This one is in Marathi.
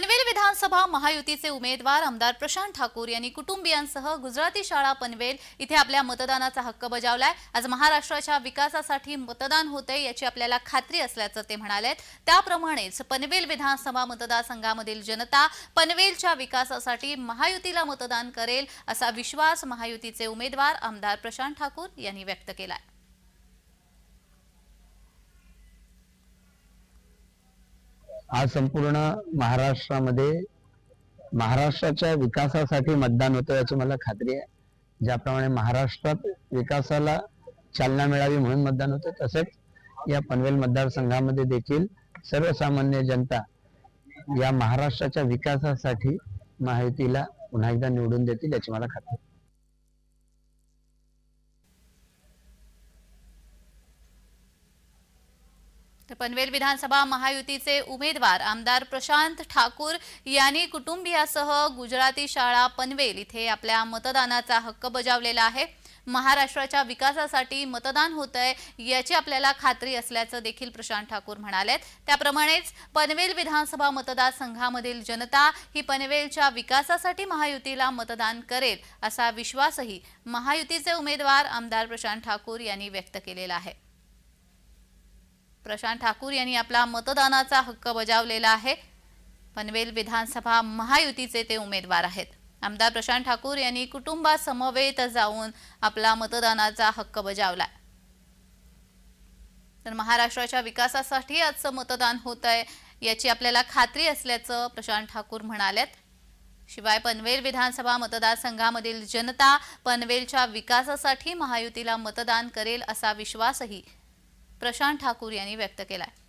पनवेल विधानसभा महायुतीचे उमेदवार आमदार प्रशांत ठाकूर यांनी कुटुंबियांसह गुजराती शाळा पनवेल इथे आपल्या मतदानाचा हक्क बजावलाय. आज महाराष्ट्राच्या विकासासाठी मतदान होते याची आपल्याला खात्री असल्याचं ते म्हणाले त्याप्रमाणेच पनवेल विधानसभा मतदारसंघामधील जनता पनवेलच्या विकासासाठी महायुतीला मतदान करेल असा विश्वास महायुतीचे उमेदवार आमदार प्रशांत ठाकूर यांनी व्यक्त केलाय. आज संपूर्ण महाराष्ट्रामध्ये महाराष्ट्राच्या विकासासाठी मतदान होतं याची मला खात्री आहे. ज्याप्रमाणे महाराष्ट्रात विकासाला चालना मिळावी म्हणून मतदान होतं तसंच या पनवेल मतदारसंघामध्ये देखील सर्वसामान्य जनता या महाराष्ट्राच्या विकासासाठी महायुतीला पुन्हा एकदा निवडून देतील याची मला खात्री तर पनवेल विधानसभा महायुतीचे उमेदवार आमदार प्रशांत ठाकूर यांनी कुटुंबियासह गुजराती शाळा पनवेल इथे आपल्या मतदानाचा हक्क बजावलेला आहे. महाराष्ट्राच्या विकासासाठी मतदान होत आहे याची आपल्याला खात्री असल्याचं देखील प्रशांत ठाकूर म्हणालेत. त्याप्रमाणेच पनवेल विधानसभा मतदारसंघामधील जनता ही पनवेलच्या विकासासाठी महायुतीला मतदान करेल असा विश्वासही महायुतीचे उमेदवार आमदार प्रशांत ठाकूर यांनी व्यक्त केलेला आहे. प्रशांत ठाकूर यांनी आपला मतदानाचा हक्क बजावलेला आहे. पनवेल विधानसभा महायुतीचे ते उमेदवार आहेत. आमदार प्रशांत ठाकूर यांनी कुटुंबासमवेत जाऊन आपला मतदानाचा हक्क बजावला. तर महाराष्ट्राच्या विकासासाठी आजचं मतदान होत आहे याची आपल्याला खात्री असल्याचं प्रशांत ठाकूर म्हणालेत. शिवाय पनवेल विधानसभा मतदारसंघामधील जनता पनवेलच्या विकासासाठी महायुतीला मतदान करेल असा विश्वासही प्रशांत ठाकूर यांनी व्यक्त केला आहे